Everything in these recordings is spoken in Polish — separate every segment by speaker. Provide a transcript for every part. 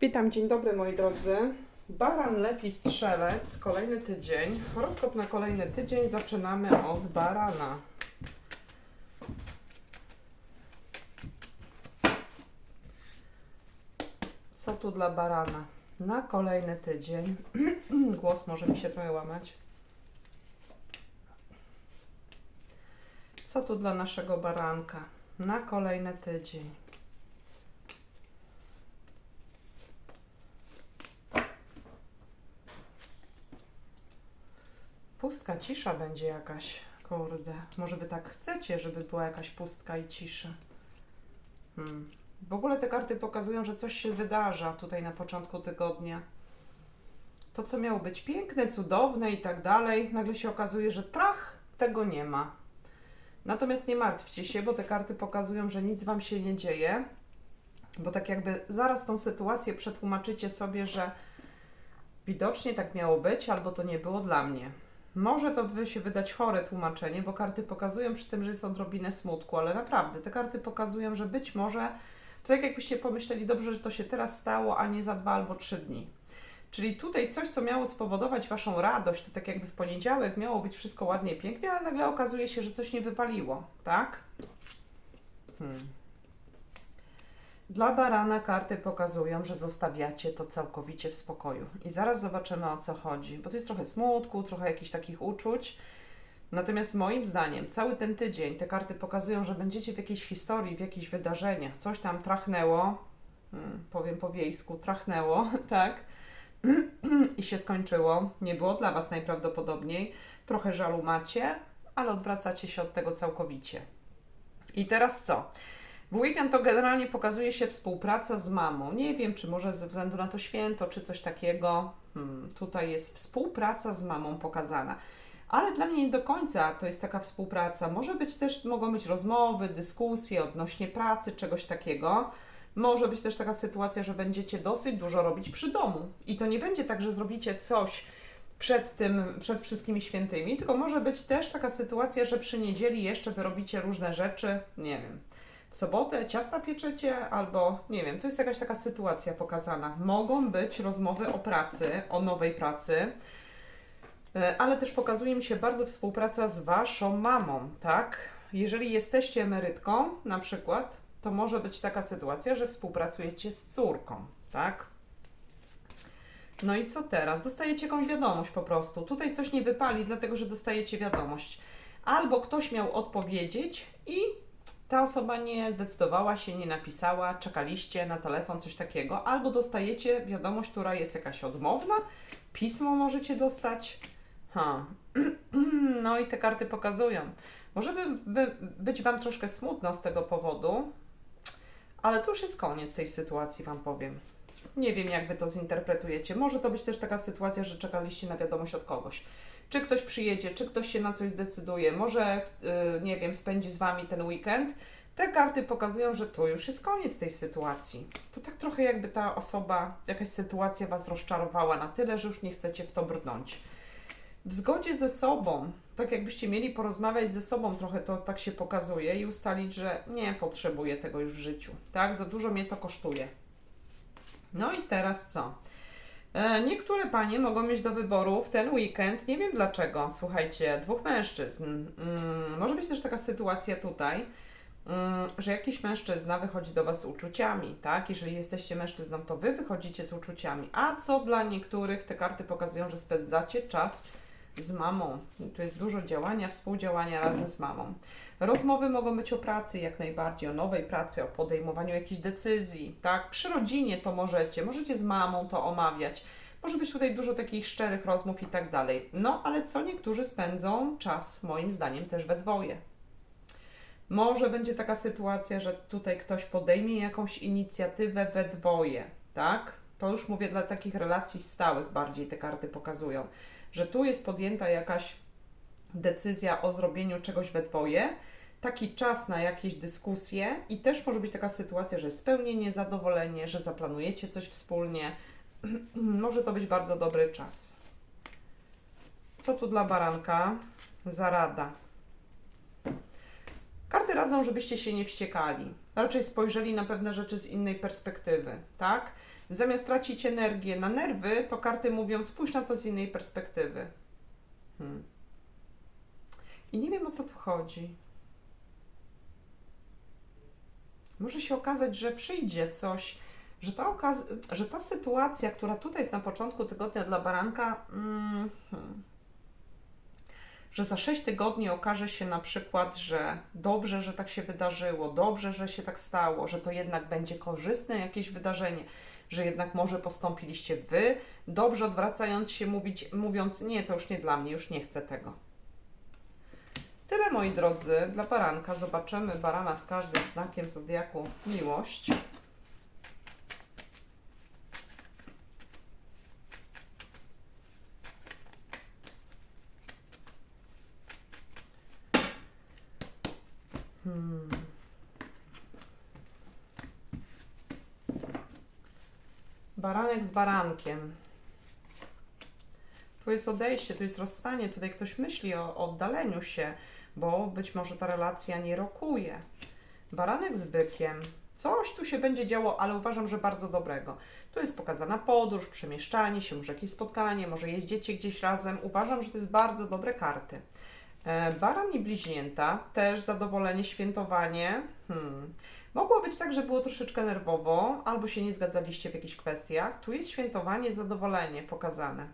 Speaker 1: Witam, dzień dobry moi drodzy. Baran, lew i strzelec, kolejny tydzień. Horoskop na kolejny tydzień zaczynamy od barana. Co tu dla barana? Na kolejny tydzień. Głos może mi się trochę łamać. Co tu dla naszego baranka? Na kolejny tydzień. Pustka cisza będzie jakaś. Kurde. Może wy tak chcecie, żeby była jakaś pustka i cisza. Hmm. W ogóle te karty pokazują, że coś się wydarza tutaj na początku tygodnia. To, co miało być piękne, cudowne i tak dalej, nagle się okazuje, że trach, tego nie ma. Natomiast nie martwcie się, bo te karty pokazują, że nic wam się nie dzieje, bo tak jakby zaraz tą sytuację przetłumaczycie sobie, że widocznie tak miało być, albo to nie było dla mnie. Może to by się wydać chore tłumaczenie, bo karty pokazują przy tym, że jest odrobinę smutku, ale naprawdę te karty pokazują, że być może to tak jakbyście pomyśleli, dobrze, że to się teraz stało, a nie za dwa albo trzy dni. Czyli tutaj coś, co miało spowodować Waszą radość, to tak jakby w poniedziałek miało być wszystko ładnie pięknie, ale nagle okazuje się, że coś nie wypaliło, tak? Hmm. Dla barana karty pokazują, że zostawiacie to całkowicie w spokoju. I zaraz zobaczymy o co chodzi, bo to jest trochę smutku, trochę jakichś takich uczuć. Natomiast moim zdaniem cały ten tydzień te karty pokazują, że będziecie w jakiejś historii, w jakichś wydarzeniach, coś tam trachnęło, hmm, powiem po wiejsku, trachnęło, tak? I się skończyło. Nie było dla Was najprawdopodobniej. Trochę żalu macie, ale odwracacie się od tego całkowicie. I teraz co? W weekend to generalnie pokazuje się współpraca z mamą. Nie wiem, czy może ze względu na to święto, czy coś takiego. Hmm, tutaj jest współpraca z mamą pokazana. Ale dla mnie nie do końca to jest taka współpraca. Może być też, mogą być rozmowy, dyskusje odnośnie pracy, czegoś takiego. Może być też taka sytuacja, że będziecie dosyć dużo robić przy domu. I to nie będzie tak, że zrobicie coś przed tym, przed wszystkimi świętymi, tylko może być też taka sytuacja, że przy niedzieli jeszcze wy robicie różne rzeczy, nie wiem, w sobotę ciasta pieczecie, albo nie wiem, to jest jakaś taka sytuacja pokazana. Mogą być rozmowy o pracy, o nowej pracy, e, ale też pokazuje mi się bardzo współpraca z waszą mamą, tak? Jeżeli jesteście emerytką, na przykład, to może być taka sytuacja, że współpracujecie z córką, tak? No i co teraz? Dostajecie jakąś wiadomość po prostu. Tutaj coś nie wypali, dlatego że dostajecie wiadomość. Albo ktoś miał odpowiedzieć i ta osoba nie zdecydowała się, nie napisała, czekaliście na telefon, coś takiego, albo dostajecie wiadomość, która jest jakaś odmowna, pismo możecie dostać. Ha. No i te karty pokazują. Może by, by być Wam troszkę smutno z tego powodu, ale to już jest koniec tej sytuacji, Wam powiem. Nie wiem, jak Wy to zinterpretujecie. Może to być też taka sytuacja, że czekaliście na wiadomość od kogoś. Czy ktoś przyjedzie, czy ktoś się na coś zdecyduje, może, yy, nie wiem, spędzi z Wami ten weekend. Te karty pokazują, że to już jest koniec tej sytuacji. To tak trochę jakby ta osoba, jakaś sytuacja Was rozczarowała na tyle, że już nie chcecie w to brnąć. W zgodzie ze sobą, tak jakbyście mieli porozmawiać ze sobą, trochę to tak się pokazuje i ustalić, że nie potrzebuję tego już w życiu, tak? Za dużo mnie to kosztuje. No i teraz co? E, Niektóre panie mogą mieć do wyboru w ten weekend, nie wiem dlaczego, słuchajcie, dwóch mężczyzn. Mm, może być też taka sytuacja tutaj, mm, że jakiś mężczyzna wychodzi do Was z uczuciami, tak? Jeżeli jesteście mężczyzną, to Wy wychodzicie z uczuciami. A co dla niektórych, te karty pokazują, że spędzacie czas z mamą. Tu jest dużo działania, współdziałania razem z mamą. Rozmowy mogą być o pracy jak najbardziej, o nowej pracy, o podejmowaniu jakichś decyzji, tak? Przy rodzinie to możecie, możecie z mamą to omawiać. Może być tutaj dużo takich szczerych rozmów i tak dalej. No, ale co niektórzy spędzą czas, moim zdaniem, też we dwoje. Może będzie taka sytuacja, że tutaj ktoś podejmie jakąś inicjatywę we dwoje, tak? To już mówię dla takich relacji stałych bardziej te karty pokazują, że tu jest podjęta jakaś decyzja o zrobieniu czegoś we dwoje, taki czas na jakieś dyskusje i też może być taka sytuacja, że spełnienie, zadowolenie, że zaplanujecie coś wspólnie. może to być bardzo dobry czas. Co tu dla baranka? Zarada. Karty radzą, żebyście się nie wściekali. raczej spojrzeli na pewne rzeczy z innej perspektywy, tak? Zamiast tracić energię na nerwy, to karty mówią, spójrz na to z innej perspektywy. Hmm. I nie wiem o co tu chodzi. Może się okazać, że przyjdzie coś, że ta, okaz- że ta sytuacja, która tutaj jest na początku tygodnia dla baranka, mm, hmm, że za 6 tygodni okaże się na przykład, że dobrze, że tak się wydarzyło, dobrze, że się tak stało, że to jednak będzie korzystne jakieś wydarzenie, że jednak może postąpiliście wy, dobrze odwracając się, mówić, mówiąc, nie, to już nie dla mnie, już nie chcę tego. Tyle, moi drodzy, dla baranka. Zobaczymy barana z każdym znakiem zodiaku miłość. Hmm. Baranek z barankiem. Tu jest odejście, tu jest rozstanie, tutaj ktoś myśli o oddaleniu się, bo być może ta relacja nie rokuje. Baranek z bykiem. Coś tu się będzie działo, ale uważam, że bardzo dobrego. Tu jest pokazana podróż, przemieszczanie się, może jakieś spotkanie, może jeździecie gdzieś razem. Uważam, że to jest bardzo dobre karty. E, Baran i bliźnięta, też zadowolenie, świętowanie. Hmm. Mogło być tak, że było troszeczkę nerwowo, albo się nie zgadzaliście w jakichś kwestiach. Tu jest świętowanie, zadowolenie pokazane.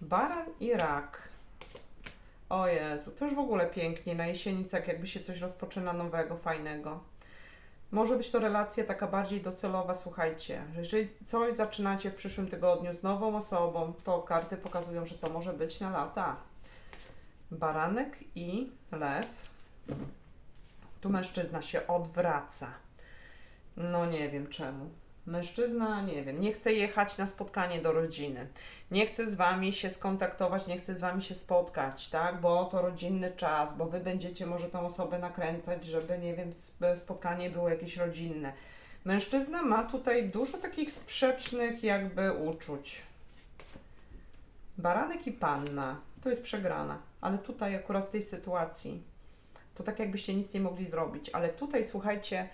Speaker 1: Baran i rak. O Jezu, to już w ogóle pięknie. Na jesieni tak jakby się coś rozpoczyna nowego, fajnego. Może być to relacja taka bardziej docelowa, słuchajcie. że Jeżeli coś zaczynacie w przyszłym tygodniu z nową osobą, to karty pokazują, że to może być na lata. Baranek i lew. Tu mężczyzna się odwraca. No nie wiem czemu. Mężczyzna, nie wiem, nie chce jechać na spotkanie do rodziny. Nie chce z wami się skontaktować, nie chce z wami się spotkać, tak? Bo to rodzinny czas, bo wy będziecie może tą osobę nakręcać, żeby, nie wiem, sp- spotkanie było jakieś rodzinne. Mężczyzna ma tutaj dużo takich sprzecznych jakby uczuć. Baranek i panna. Tu jest przegrana, ale tutaj akurat w tej sytuacji to tak jakbyście nic nie mogli zrobić. Ale tutaj słuchajcie,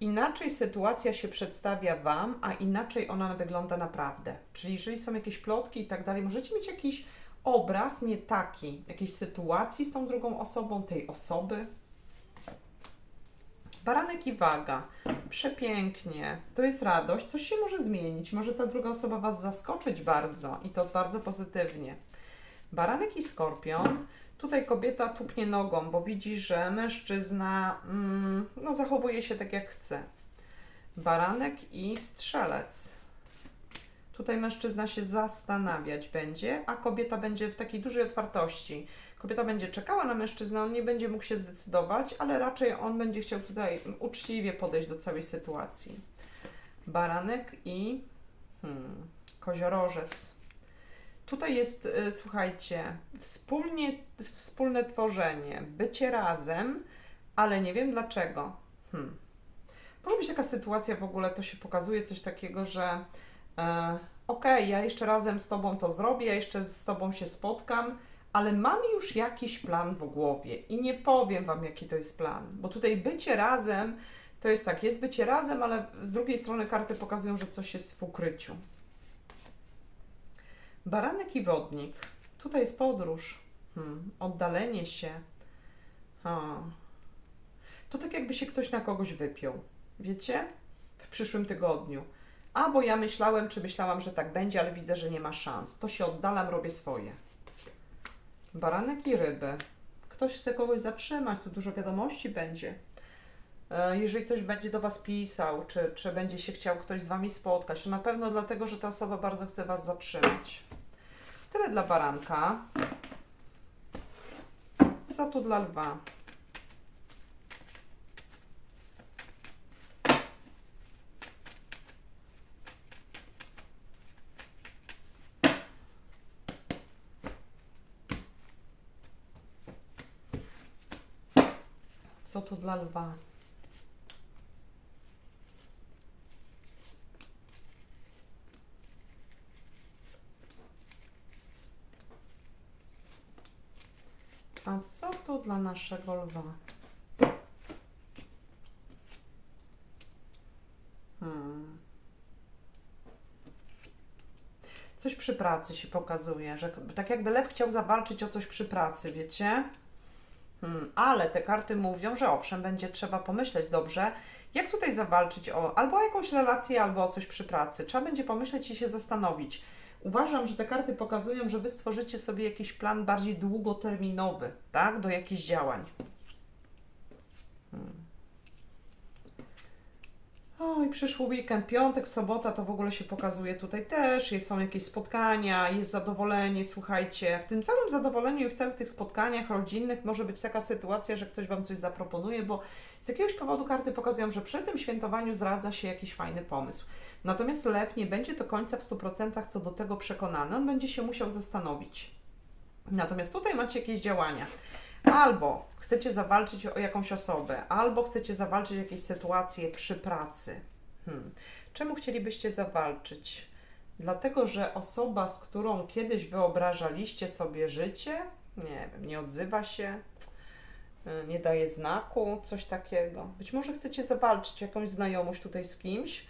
Speaker 1: inaczej sytuacja się przedstawia Wam, a inaczej ona wygląda naprawdę. Czyli jeżeli są jakieś plotki i tak dalej, możecie mieć jakiś obraz nie taki, jakiejś sytuacji z tą drugą osobą, tej osoby. Baranek i waga. Przepięknie. To jest radość. Coś się może zmienić. Może ta druga osoba Was zaskoczyć bardzo i to bardzo pozytywnie. Baranek i skorpion. Tutaj kobieta tupnie nogą, bo widzi, że mężczyzna mm, no, zachowuje się tak jak chce. Baranek i strzelec. Tutaj mężczyzna się zastanawiać będzie, a kobieta będzie w takiej dużej otwartości. Kobieta będzie czekała na mężczyznę, on nie będzie mógł się zdecydować, ale raczej on będzie chciał tutaj uczciwie podejść do całej sytuacji. Baranek i hmm, koziorożec. Tutaj jest, y, słuchajcie, wspólnie, wspólne tworzenie, bycie razem, ale nie wiem dlaczego. Hmm. Może być taka sytuacja w ogóle, to się pokazuje coś takiego, że e, okej, ja jeszcze razem z Tobą to zrobię, ja jeszcze z Tobą się spotkam, ale mam już jakiś plan w głowie i nie powiem Wam, jaki to jest plan, bo tutaj bycie razem to jest tak, jest bycie razem, ale z drugiej strony karty pokazują, że coś jest w ukryciu. Baranek i wodnik. Tutaj jest podróż, hmm, oddalenie się. Ha. To tak jakby się ktoś na kogoś wypiął. Wiecie? W przyszłym tygodniu. A bo ja myślałem, czy myślałam, że tak będzie, ale widzę, że nie ma szans. To się oddalam, robię swoje. Baranek i ryby. Ktoś chce kogoś zatrzymać, tu dużo wiadomości będzie. E, Jeżeli ktoś będzie do Was pisał, czy, czy będzie się chciał ktoś z Wami spotkać, to na pewno dlatego, że ta osoba bardzo chce Was zatrzymać. Tyle dla baranka. Co tu dla lwa? Co tu dla lwa? A co tu dla naszego lwa? Hmm. Coś przy pracy się pokazuje, że tak jakby lew chciał zawalczyć o coś przy pracy, wiecie? Hmm, ale te karty mówią, że owszem, będzie trzeba pomyśleć dobrze, jak tutaj zawalczyć o albo o jakąś relację, albo o coś przy pracy. Trzeba będzie pomyśleć i się zastanowić Uważam, że te karty pokazują, że wy stworzycie sobie jakiś plan bardziej długoterminowy, tak? Do jakichś działań. I przyszły weekend, piątek, sobota to w ogóle się pokazuje tutaj też. Jest, są jakieś spotkania, jest zadowolenie. Słuchajcie, w tym całym zadowoleniu i w całych tych spotkaniach rodzinnych może być taka sytuacja, że ktoś Wam coś zaproponuje, bo z jakiegoś powodu karty pokazują, że przy tym świętowaniu zdradza się jakiś fajny pomysł. Natomiast lew nie będzie do końca w 100% co do tego przekonany, on będzie się musiał zastanowić. Natomiast tutaj macie jakieś działania. Albo chcecie zawalczyć o jakąś osobę, albo chcecie zawalczyć jakieś sytuacje przy pracy. Hmm. Czemu chcielibyście zawalczyć? Dlatego, że osoba, z którą kiedyś wyobrażaliście sobie życie, nie wiem, nie odzywa się, y, nie daje znaku, coś takiego. Być może chcecie zawalczyć jakąś znajomość tutaj z kimś,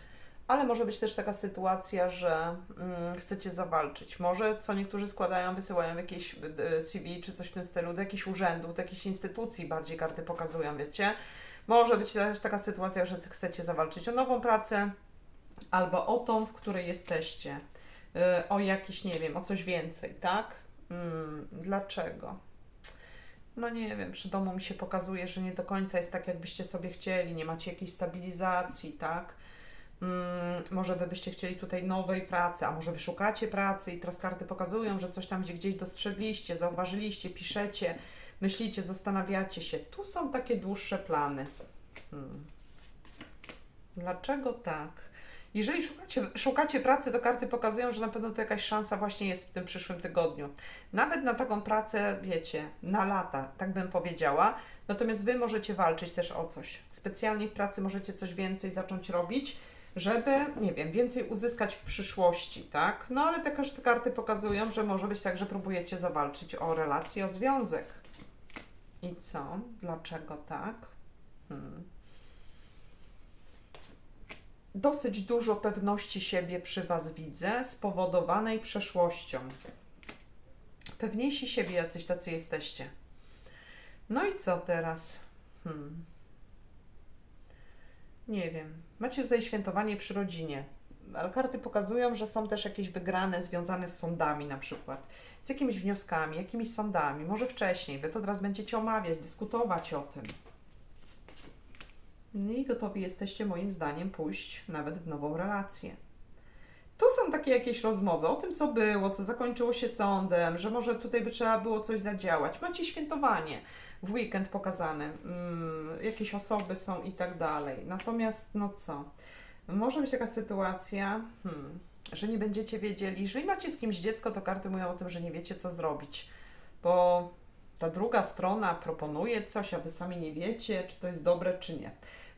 Speaker 1: ale może być też taka sytuacja, że mm, chcecie zawalczyć. Może co niektórzy składają, wysyłają jakieś y, CV czy coś w tym stylu do jakichś urzędów, do jakichś instytucji, bardziej karty pokazują, wiecie. Może być też taka sytuacja, że chcecie zawalczyć o nową pracę albo o tą, w której jesteście. Y, o jakiś, nie wiem, o coś więcej, tak? Mm, dlaczego? No nie wiem, przy domu mi się pokazuje, że nie do końca jest tak, jakbyście sobie chcieli, nie macie jakiejś stabilizacji, tak? Mm, może wy byście chcieli tutaj nowej pracy, a może wy szukacie pracy i teraz karty pokazują, że coś tam gdzie gdzieś dostrzegliście, zauważyliście, piszecie, myślicie, zastanawiacie się. Tu są takie dłuższe plany. Hmm. Dlaczego tak? Jeżeli szukacie, szukacie pracy, to karty pokazują, że na pewno to jakaś szansa właśnie jest w tym przyszłym tygodniu. Nawet na taką pracę, wiecie, na lata, tak bym powiedziała. Natomiast Wy możecie walczyć też o coś. Specjalnie w pracy możecie coś więcej zacząć robić żeby, nie wiem, więcej uzyskać w przyszłości, tak? No ale te karty pokazują, że może być tak, że próbujecie zawalczyć o relację, o związek. I co? Dlaczego tak? Hmm. Dosyć dużo pewności siebie przy Was widzę, spowodowanej przeszłością. Pewniejsi siebie jacyś tacy jesteście. No i co teraz? Hmm. Nie wiem. Macie tutaj świętowanie przy rodzinie. Ale karty pokazują, że są też jakieś wygrane związane z sądami na przykład. Z jakimiś wnioskami, jakimiś sądami. Może wcześniej. Wy to teraz będziecie omawiać, dyskutować o tym. No I gotowi jesteście moim zdaniem pójść nawet w nową relację. Tu są takie jakieś rozmowy o tym, co było, co zakończyło się sądem, że może tutaj by trzeba było coś zadziałać. Macie świętowanie w weekend pokazane, mm, jakieś osoby są i tak dalej. Natomiast, no co, może być taka sytuacja, hmm, że nie będziecie wiedzieli, jeżeli macie z kimś dziecko, to karty mówią o tym, że nie wiecie, co zrobić, bo ta druga strona proponuje coś, a wy sami nie wiecie, czy to jest dobre, czy nie.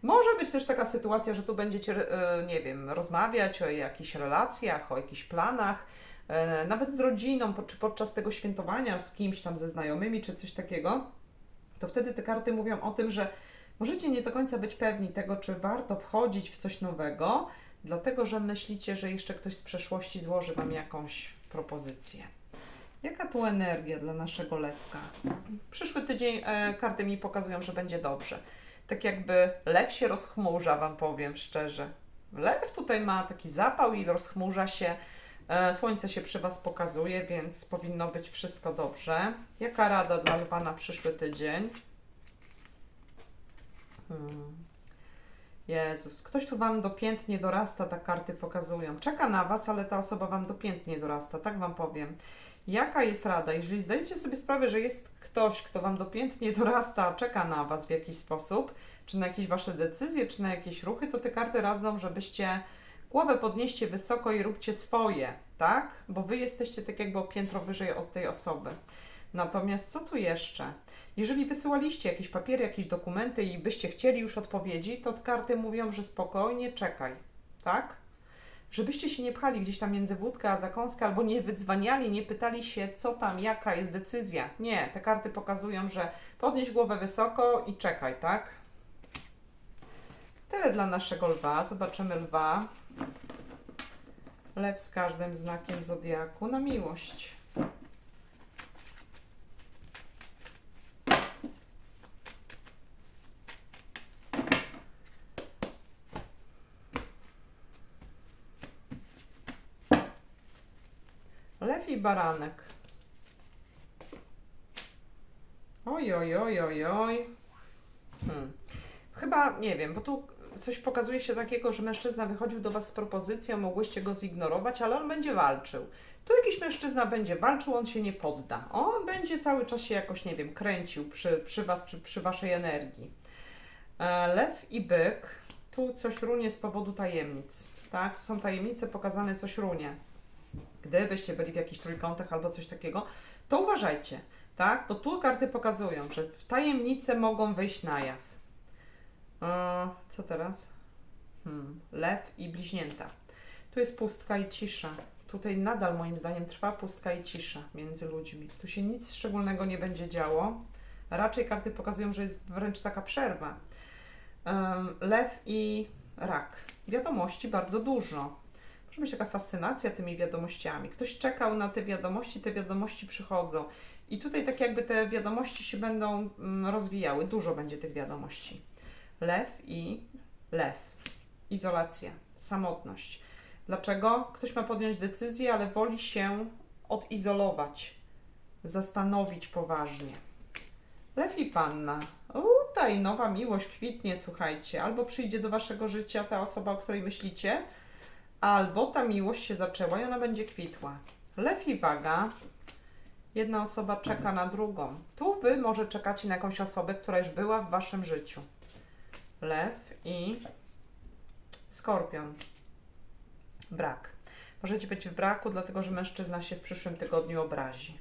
Speaker 1: Może być też taka sytuacja, że tu będziecie, e, nie wiem, rozmawiać o jakichś relacjach, o jakichś planach, e, nawet z rodziną, czy podczas tego świętowania z kimś tam ze znajomymi, czy coś takiego to wtedy te karty mówią o tym, że możecie nie do końca być pewni tego, czy warto wchodzić w coś nowego, dlatego że myślicie, że jeszcze ktoś z przeszłości złoży Wam jakąś propozycję. Jaka tu energia dla naszego lewka? Przyszły tydzień e, karty mi pokazują, że będzie dobrze. Tak jakby lew się rozchmurza, Wam powiem szczerze. Lew tutaj ma taki zapał i rozchmurza się. E, słońce się przy Was pokazuje, więc powinno być wszystko dobrze. Jaka rada dla Lwa na przyszły tydzień? Hmm. Jezus, ktoś tu Wam dopiętnie dorasta, tak karty pokazują. Czeka na Was, ale ta osoba Wam dopiętnie dorasta, tak Wam powiem. Jaka jest rada? Jeżeli zdajecie sobie sprawę, że jest ktoś, kto Wam dopiętnie dorasta, czeka na Was w jakiś sposób, czy na jakieś Wasze decyzje, czy na jakieś ruchy, to te karty radzą, żebyście Głowę podnieście wysoko i róbcie swoje, tak? Bo wy jesteście tak jakby o piętro wyżej od tej osoby. Natomiast co tu jeszcze? Jeżeli wysyłaliście jakieś papiery, jakieś dokumenty i byście chcieli już odpowiedzi, to karty mówią, że spokojnie czekaj, tak? Żebyście się nie pchali gdzieś tam między wódkę a zakąskę, albo nie wydzwaniali, nie pytali się, co tam, jaka jest decyzja. Nie, te karty pokazują, że podnieś głowę wysoko i czekaj, tak? Tyle dla naszego lwa. Zobaczymy lwa. Lew z każdym znakiem zodiaku na miłość. Lew i baranek. Oj, oj, oj, oj, oj. Hmm. Chyba, nie wiem, bo tu coś pokazuje się takiego, że mężczyzna wychodził do Was z propozycją, mogłyście go zignorować, ale on będzie walczył. Tu jakiś mężczyzna będzie walczył, on się nie podda. On będzie cały czas się jakoś, nie wiem, kręcił przy, przy Was, czy przy Waszej energii. E, Lew i byk, tu coś runie z powodu tajemnic. Tak, tu są tajemnice pokazane, coś runie. Gdybyście byli w jakichś trójkątach albo coś takiego, to uważajcie, tak? Bo tu karty pokazują, że w tajemnice mogą wyjść na jaw. Co teraz? Hmm, lew i bliźnięta. Tu jest pustka i cisza. Tutaj nadal moim zdaniem trwa pustka i cisza między ludźmi. Tu się nic szczególnego nie będzie działo. Raczej karty pokazują, że jest wręcz taka przerwa. Lew i rak. Wiadomości bardzo dużo. Może być taka fascynacja tymi wiadomościami. Ktoś czekał na te wiadomości, te wiadomości przychodzą. I tutaj tak jakby te wiadomości się będą mm, rozwijały. Dużo będzie tych wiadomości. Lew i lew. Izolacja, samotność. Dlaczego? Ktoś ma podjąć decyzję, ale woli się odizolować, zastanowić poważnie. Lew i panna. Tutaj nowa miłość kwitnie, słuchajcie. Albo przyjdzie do waszego życia ta osoba, o której myślicie, albo ta miłość się zaczęła i ona będzie kwitła. Lew i waga. Jedna osoba czeka na drugą. Tu wy może czekacie na jakąś osobę, która już była w waszym życiu. Lew i skorpion. Brak. Możecie być w braku, dlatego że mężczyzna się w przyszłym tygodniu obrazi.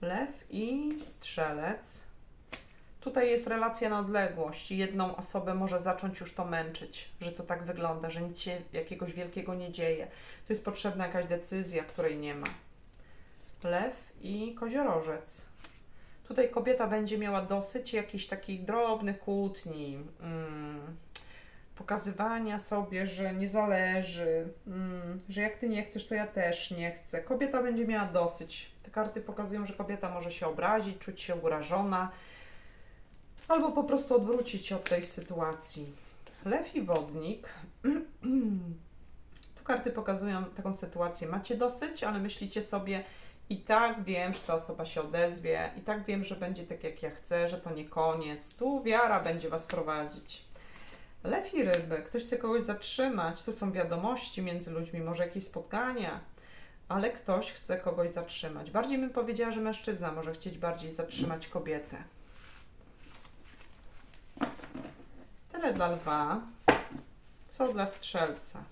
Speaker 1: Lew i strzelec. Tutaj jest relacja na odległość jedną osobę może zacząć już to męczyć, że to tak wygląda, że nic się jakiegoś wielkiego nie dzieje. Tu jest potrzebna jakaś decyzja, której nie ma. Lew i koziorożec. Tutaj kobieta będzie miała dosyć jakichś takich drobnych kłótni, mm, pokazywania sobie, że nie zależy, mm, że jak ty nie chcesz, to ja też nie chcę. Kobieta będzie miała dosyć. Te karty pokazują, że kobieta może się obrazić, czuć się urażona, albo po prostu odwrócić się od tej sytuacji. Lew i wodnik. Tu karty pokazują taką sytuację. Macie dosyć, ale myślicie sobie, i tak wiem, że ta osoba się odezwie, i tak wiem, że będzie tak jak ja chcę, że to nie koniec. Tu wiara będzie Was prowadzić. Lew i ryby. Ktoś chce kogoś zatrzymać. Tu są wiadomości między ludźmi, może jakieś spotkania, ale ktoś chce kogoś zatrzymać. Bardziej bym powiedziała, że mężczyzna może chcieć bardziej zatrzymać kobietę. Tyle dla lwa. Co dla strzelca?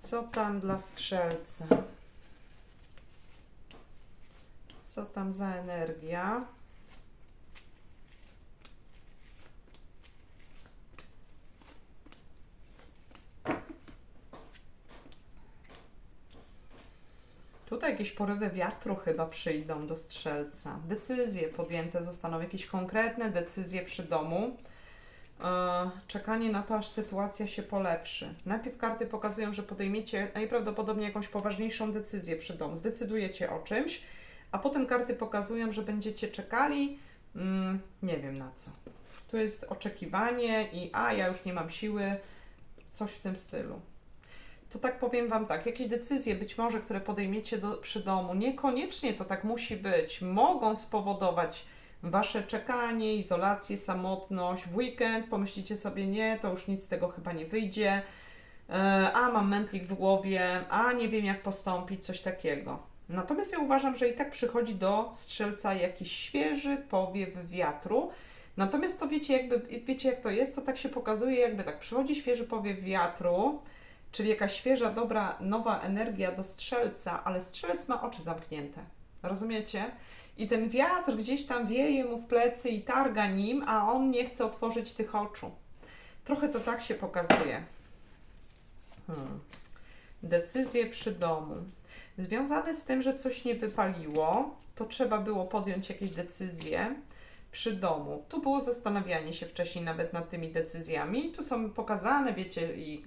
Speaker 1: Co tam dla strzelca? Co tam za energia? Tutaj jakieś porywy wiatru chyba przyjdą do strzelca. Decyzje podjęte zostaną, jakieś konkretne decyzje przy domu. E, czekanie na to, aż sytuacja się polepszy. Najpierw karty pokazują, że podejmiecie najprawdopodobniej jakąś poważniejszą decyzję przy domu, zdecydujecie o czymś, a potem karty pokazują, że będziecie czekali, mm, nie wiem na co. Tu jest oczekiwanie i a, ja już nie mam siły, coś w tym stylu. To tak powiem Wam tak, jakieś decyzje być może, które podejmiecie do, przy domu, niekoniecznie to tak musi być, mogą spowodować Wasze czekanie, izolację, samotność. W weekend pomyślicie sobie, nie, to już nic z tego chyba nie wyjdzie, e, a mam mętlik w głowie, a nie wiem jak postąpić, coś takiego. Natomiast ja uważam, że i tak przychodzi do strzelca jakiś świeży powiew wiatru. Natomiast to wiecie, jakby, wiecie jak to jest, to tak się pokazuje, jakby tak przychodzi świeży powiew wiatru, czyli jakaś świeża, dobra, nowa energia do strzelca, ale strzelec ma oczy zamknięte. Rozumiecie? I ten wiatr gdzieś tam wieje mu w plecy i targa nim, a on nie chce otworzyć tych oczu. Trochę to tak się pokazuje. Hmm. Decyzje przy domu. związane z tym, że coś nie wypaliło, to trzeba było podjąć jakieś decyzje przy domu. Tu było zastanawianie się wcześniej nawet nad tymi decyzjami. Tu są pokazane, wiecie, i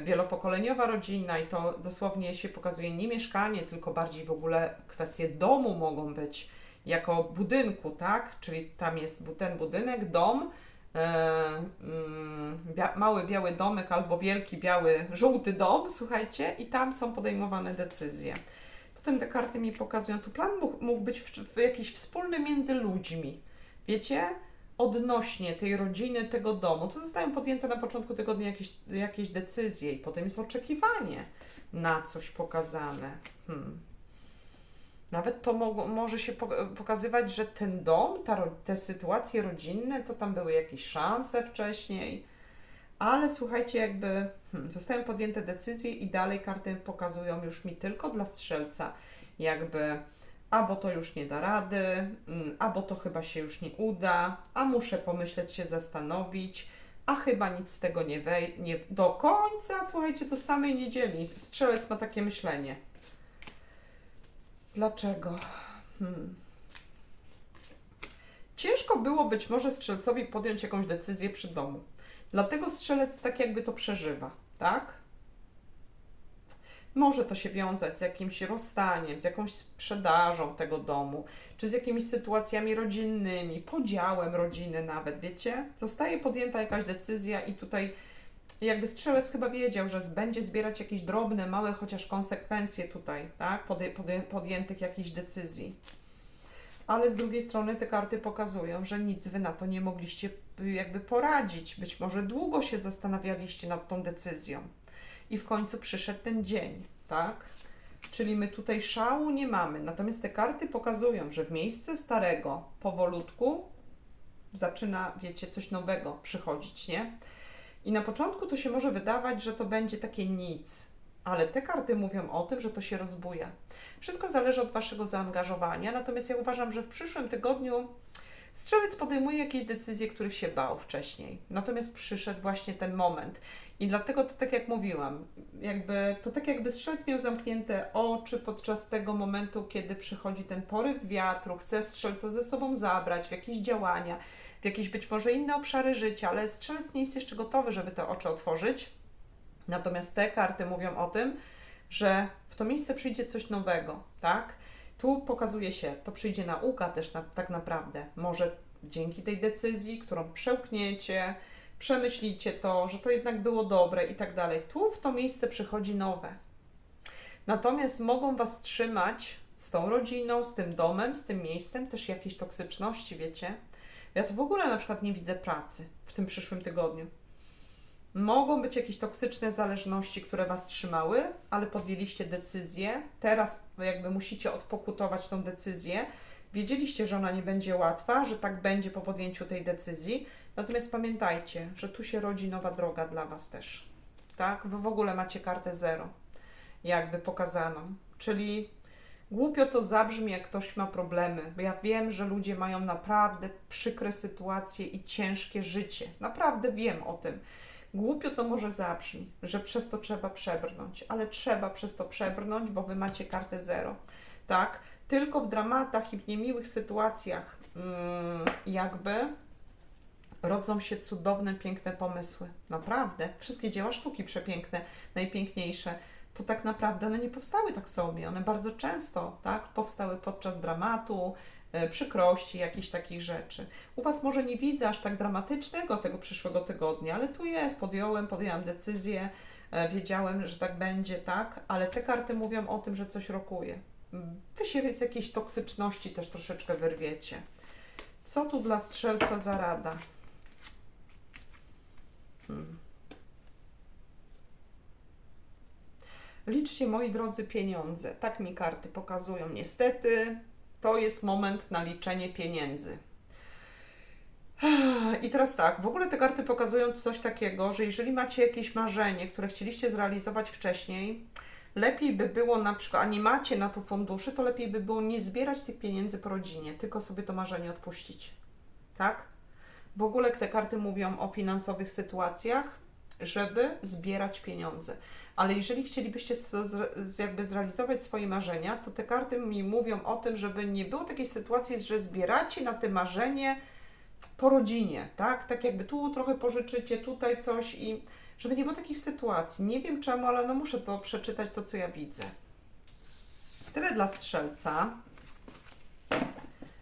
Speaker 1: wielopokoleniowa rodzina i to dosłownie się pokazuje nie mieszkanie, tylko bardziej w ogóle kwestie domu mogą być jako budynku, tak? Czyli tam jest ten budynek, dom, e, mm, mały biały domek albo wielki biały, żółty dom, słuchajcie, i tam są podejmowane decyzje. Potem te karty mi pokazują, tu plan mógł, mógł być w, w jakiś wspólny między ludźmi. Wiecie? Odnośnie tej rodziny, tego domu. Tu zostają podjęte na początku tygodnia jakieś, jakieś decyzje i potem jest oczekiwanie na coś pokazane. Hmm. Nawet to mo- może się po- pokazywać, że ten dom, ta, te sytuacje rodzinne, to tam były jakieś szanse wcześniej. Ale słuchajcie, jakby hmm, zostają podjęte decyzje i dalej karty pokazują już mi tylko dla strzelca, jakby albo to już nie da rady, mm, albo to chyba się już nie uda, a muszę pomyśleć, się zastanowić, a chyba nic z tego nie wej nie do końca, słuchajcie, do samej niedzieli. Strzelec ma takie myślenie. Dlaczego? Hmm. Ciężko było być może strzelcowi podjąć jakąś decyzję przy domu. Dlatego strzelec tak jakby to przeżywa, tak? Może to się wiązać z jakimś rozstaniem, z jakąś sprzedażą tego domu, czy z jakimiś sytuacjami rodzinnymi, podziałem rodziny nawet, wiecie? Zostaje podjęta jakaś decyzja i tutaj jakby strzelec chyba wiedział, że będzie zbierać jakieś drobne, małe chociaż konsekwencje tutaj, tak? Podję, podję, podjętych jakichś decyzji. Ale z drugiej strony te karty pokazują, że nic wy na to nie mogliście jakby poradzić. Być może długo się zastanawialiście nad tą decyzją. I w końcu przyszedł ten dzień, tak? Czyli my tutaj szału nie mamy. Natomiast te karty pokazują, że w miejsce starego powolutku zaczyna, wiecie, coś nowego przychodzić, nie? I na początku to się może wydawać, że to będzie takie nic, ale te karty mówią o tym, że to się rozbuja. Wszystko zależy od Waszego zaangażowania, natomiast ja uważam, że w przyszłym tygodniu strzelec podejmuje jakieś decyzje, których się bał wcześniej. Natomiast przyszedł właśnie ten moment. I dlatego to tak jak mówiłam, jakby to tak jakby strzelec miał zamknięte oczy podczas tego momentu, kiedy przychodzi ten poryw wiatru, chce strzelca ze sobą zabrać w jakieś działania, w jakieś być może inne obszary życia, ale strzelec nie jest jeszcze gotowy, żeby te oczy otworzyć. Natomiast te karty mówią o tym, że w to miejsce przyjdzie coś nowego, tak? Tu pokazuje się, to przyjdzie nauka też na, tak naprawdę. Może dzięki tej decyzji, którą przełkniecie, przemyślicie to, że to jednak było dobre i tak dalej. Tu w to miejsce przychodzi nowe. Natomiast mogą Was trzymać z tą rodziną, z tym domem, z tym miejscem też jakieś toksyczności, wiecie? Ja tu w ogóle na przykład nie widzę pracy w tym przyszłym tygodniu. Mogą być jakieś toksyczne zależności, które Was trzymały, ale podjęliście decyzję. Teraz jakby musicie odpokutować tą decyzję. Wiedzieliście, że ona nie będzie łatwa, że tak będzie po podjęciu tej decyzji. Natomiast pamiętajcie, że tu się rodzi nowa droga dla Was też. Tak? Wy w ogóle macie kartę zero, jakby pokazaną. Czyli głupio to zabrzmi, jak ktoś ma problemy, bo ja wiem, że ludzie mają naprawdę przykre sytuacje i ciężkie życie. Naprawdę wiem o tym. Głupio to może zabrzmi, że przez to trzeba przebrnąć, ale trzeba przez to przebrnąć, bo wy macie kartę zero, tak? Tylko w dramatach i w niemiłych sytuacjach, mm, jakby rodzą się cudowne, piękne pomysły. Naprawdę. Wszystkie dzieła sztuki przepiękne, najpiękniejsze, to tak naprawdę one nie powstały tak sobie. One bardzo często, tak, powstały podczas dramatu, przykrości, jakichś takich rzeczy. U Was może nie widzę aż tak dramatycznego tego przyszłego tygodnia, ale tu jest, podjąłem, podjęłam decyzję, e, wiedziałem, że tak będzie, tak, ale te karty mówią o tym, że coś rokuje. Wy się z jakiejś toksyczności też troszeczkę wyrwiecie. Co tu dla strzelca za rada? Hmm. Liczcie, moi drodzy, pieniądze. Tak mi karty pokazują. Niestety, to jest moment na liczenie pieniędzy. I teraz tak, w ogóle te karty pokazują coś takiego, że jeżeli macie jakieś marzenie, które chcieliście zrealizować wcześniej, lepiej by było na przykład, a nie macie na to funduszy, to lepiej by było nie zbierać tych pieniędzy po rodzinie, tylko sobie to marzenie odpuścić. Tak? W ogóle te karty mówią o finansowych sytuacjach, żeby zbierać pieniądze. Ale jeżeli chcielibyście jakby zrealizować swoje marzenia, to te karty mi mówią o tym, żeby nie było takiej sytuacji, że zbieracie na te marzenie po rodzinie, tak? Tak jakby tu trochę pożyczycie, tutaj coś i żeby nie było takich sytuacji. Nie wiem czemu, ale no muszę to przeczytać, to co ja widzę. Tyle dla strzelca.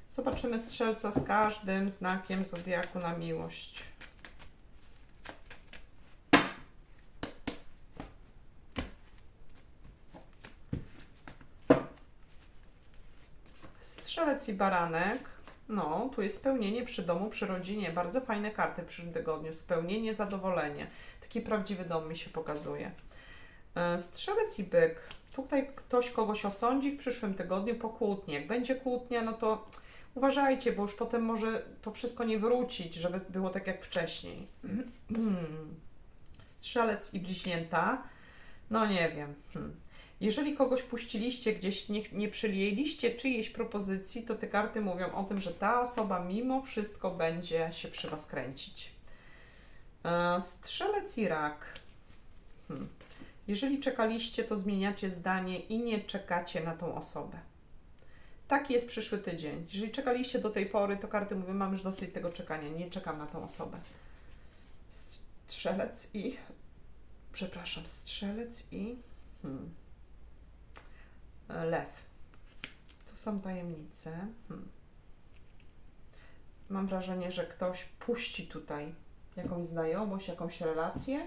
Speaker 1: Zobaczymy strzelca z każdym znakiem zodiaku na miłość. Strzelec i baranek. No, tu jest spełnienie przy domu, przy rodzinie. Bardzo fajne karty w przyszłym tygodniu. Spełnienie, zadowolenie. Taki prawdziwy dom mi się pokazuje. E, Strzelec i byk. Tutaj ktoś kogoś osądzi w przyszłym tygodniu po kłótni. Jak będzie kłótnia, no to uważajcie, bo już potem może to wszystko nie wrócić, żeby było tak jak wcześniej. Strzelec i bliźnięta. No nie wiem. Hmm. Jeżeli kogoś puściliście gdzieś, nie, nie przyjęliście czyjejś propozycji, to te karty mówią o tym, że ta osoba mimo wszystko będzie się przy Was kręcić. E, Strzelec i rak. Hmm. Jeżeli czekaliście, to zmieniacie zdanie i nie czekacie na tą osobę. Taki jest przyszły tydzień. Jeżeli czekaliście do tej pory, to karty mówią, mam już dosyć tego czekania, nie czekam na tą osobę. Strzelec i... Przepraszam, strzelec i... Hmm. E, Lew. Tu są tajemnice. Hmm. Mam wrażenie, że ktoś puści tutaj jakąś znajomość, jakąś relację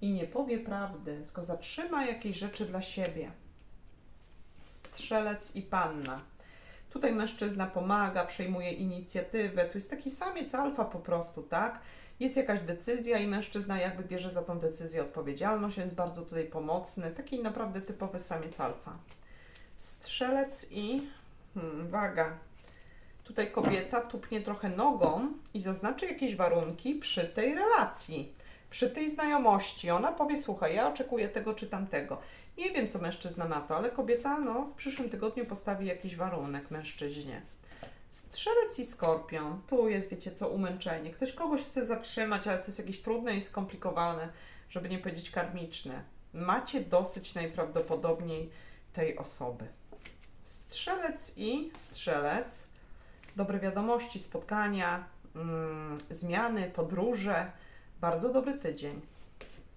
Speaker 1: i nie powie prawdy, tylko zatrzyma jakieś rzeczy dla siebie. Strzelec i panna. Tutaj mężczyzna pomaga, przejmuje inicjatywę. Tu jest taki samiec alfa po prostu, tak? Jest jakaś decyzja i mężczyzna jakby bierze za tą decyzję odpowiedzialność, jest bardzo tutaj pomocny. Taki naprawdę typowy samiec alfa. Strzelec i hmm, waga. Tutaj kobieta tupnie trochę nogą i zaznaczy jakieś warunki przy tej relacji, przy tej znajomości. Ona powie: Słuchaj, ja oczekuję tego czy tamtego. Nie wiem, co mężczyzna na to, ale kobieta no, w przyszłym tygodniu postawi jakiś warunek mężczyźnie. Strzelec i skorpion. Tu jest, wiecie co, umęczenie. Ktoś kogoś chce zatrzymać, ale to jest jakieś trudne i skomplikowane, żeby nie powiedzieć karmiczne. Macie dosyć najprawdopodobniej tej osoby. Strzelec i strzelec. Dobre wiadomości, spotkania, mm, zmiany, podróże. Bardzo dobry tydzień.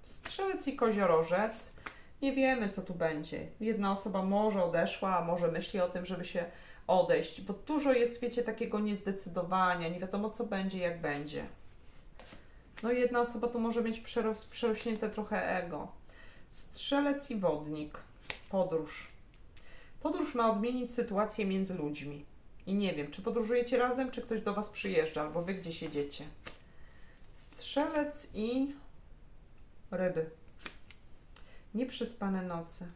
Speaker 1: Strzelec i koziorożec. Nie wiemy, co tu będzie. Jedna osoba może odeszła, może myśli o tym, żeby się odejść, bo dużo jest, wiecie, takiego niezdecydowania, nie wiadomo, co będzie, jak będzie. No jedna osoba tu może mieć przerośnięte trochę ego. Strzelec i wodnik. Podróż. Podróż ma odmienić sytuację między ludźmi. I nie wiem, czy podróżujecie razem, czy ktoś do Was przyjeżdża, albo Wy gdzieś jedziecie. Strzelec i ryby. Nieprzespane noce.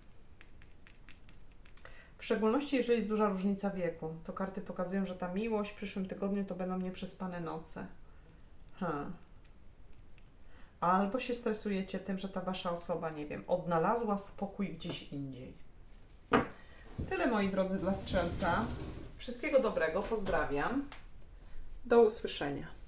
Speaker 1: W szczególności, jeżeli jest duża różnica wieku, to karty pokazują, że ta miłość w przyszłym tygodniu to będą nieprzespane noce. Hmm. Albo się stresujecie tym, że ta wasza osoba, nie wiem, odnalazła spokój gdzieś indziej. Tyle moi drodzy dla strzelca. Wszystkiego dobrego, pozdrawiam. Do usłyszenia.